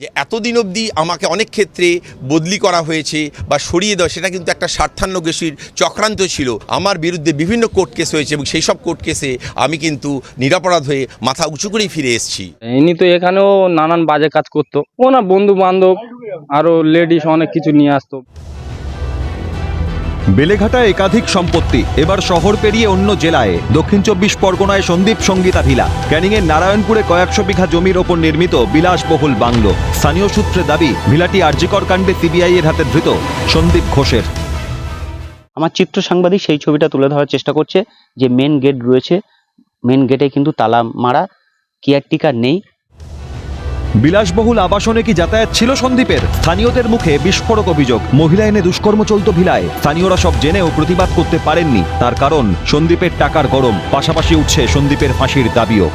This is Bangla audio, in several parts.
যে এতদিন অবধি আমাকে অনেক ক্ষেত্রে বদলি করা হয়েছে বা সরিয়ে দেওয়া, সেটা কিন্তু একটা স্বার্থান্ন স্বার্থান্বেষীর চক্রান্ত ছিল। আমার বিরুদ্ধে বিভিন্ন কোর্ট কেস হয়েছে এবং সেই সব কোর্ট কেসে আমি কিন্তু নিরাপরাধ হয়ে মাথা উঁচু করেই ফিরে এসেছি। ইনি তো এখানেও নানান বাজে কাজ করতো। ওনার বন্ধু বান্ধব আরও লেডিস অনেক কিছু নিয়ে আসতো। বেলেঘাটা একাধিক সম্পত্তি, এবার শহর পেরিয়ে অন্য জেলায়। দক্ষিণ চব্বিশ পরগনায় সন্দীপ সঙ্গীতা ভিলা। ক্যানিংয়ের নারায়ণপুরে কয়েকশো বিঘা জমির ওপর নির্মিত বিলাসবহুল বাংলো। স্থানীয় সূত্রে দাবি, ভিলাটি আর্যিকর কাণ্ডে সিবিআই এর হাতে ধৃত সন্দীপ ঘোষের। আমার চিত্র সাংবাদিক সেই ছবিটা তুলে ধরার চেষ্টা করছে, যে মেন গেট রয়েছে। মেন গেটে কিন্তু তালা মারা কেয়ারটেকার নেই। বিলাসবহুল আবাসনে কি যাতায়াত ছিল সন্দীপের? স্থানীয়দের মুখে বিস্ফোরক অভিযোগ। মহিলা এনে দুষ্কর্ম চলত ভিলায়। স্থানীয়রা সব জেনেও প্রতিবাদ করতে পারেননি। তার কারণ, সন্দীপের টাকার গরম। পাশাপাশি উঠছে সন্দীপের ফাঁসির দাবিও।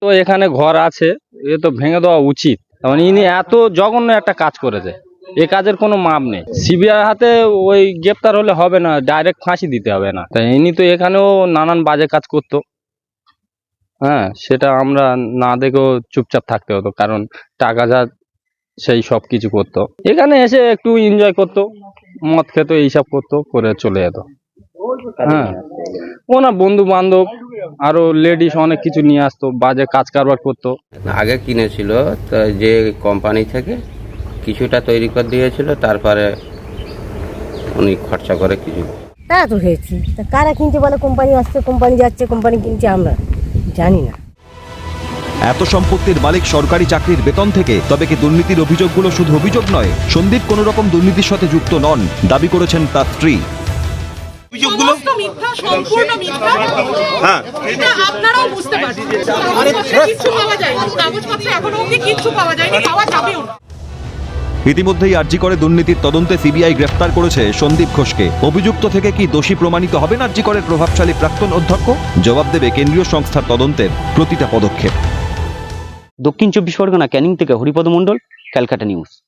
তো এখানে ঘর আছে। এ তো ভেঙে দেওয়া উচিত। কারণ ইনি এত জঘন্য একটা কাজ করেছে। এ কাজের কোনো মাপ নেই। সিবিআই হাতে ওই গ্রেপ্তার হলে হবে না। ডাইরেক্ট ফাঁসি দিতে হবে না। তাই ইনি তো এখানেও নানান বাজে কাজ করতো। হ্যাঁ সেটা আমরা না দেখেও চুপচাপ থাকতে হতো কারণ টাকা যা সেই সব কিছু করতো। এখানে এসে একটু এনজয় করতো মদ খেত এইসব করতো করে চলে যেত। হ্যাঁ ওনার বন্ধু বান্ধব আরও লেডিস অনেক কিছু নিয়ে আসতো বাজে কাজ কারবার করতো। আগে কিনেছিল তো যে কোম্পানি থেকে কিছুটা তৈরি করে দিয়েছিল তারপরে উনি খরচা করে কিছু তা তো হয়েছে। তা কারা কিনছে বলে? কোম্পানি আসছে কোম্পানি যাচ্ছে কোম্পানি কিনছে আমরা। জানি না। এত সম্পত্তির মালিক সরকারি চাকরির বেতন থেকে তবে কি দুর্নীতির অভিযোগগুলো শুধু অভিযোগ নয়? সন্দীপ কোনো রকম দুর্নীতির সাথে যুক্ত নন দাবি করেছেন তার স্ত্রী। সমস্ত সম্পূর্ণ মিথ্যা। এটা আপনারাও বুঝতে পারছেন। কাগজপত্রে পাওয়া যায়নি। কাগজপত্রে এখনও অব্দি কিচ্ছু পাওয়া যায়নি পাওয়া যাবেও না। ইতিমধ্যেই আর্জি করে দুর্নীতির তদন্তে সিবিআই গ্রেফতার করেছে সন্দীপ ঘোষকে। অভিযুক্ত থেকে কি দোষী প্রমাণিত হবেন আর্জি করের প্রভাবশালী প্রাক্তন অধ্যক্ষ? জবাব দেবে কেন্দ্রীয় সংস্থার তদন্তের প্রতিটা পদক্ষেপ। দক্ষিণ চব্বিশ পরগনা ক্যানিং থেকে হরিপদ মণ্ডল, ক্যালকাটা নিউজ।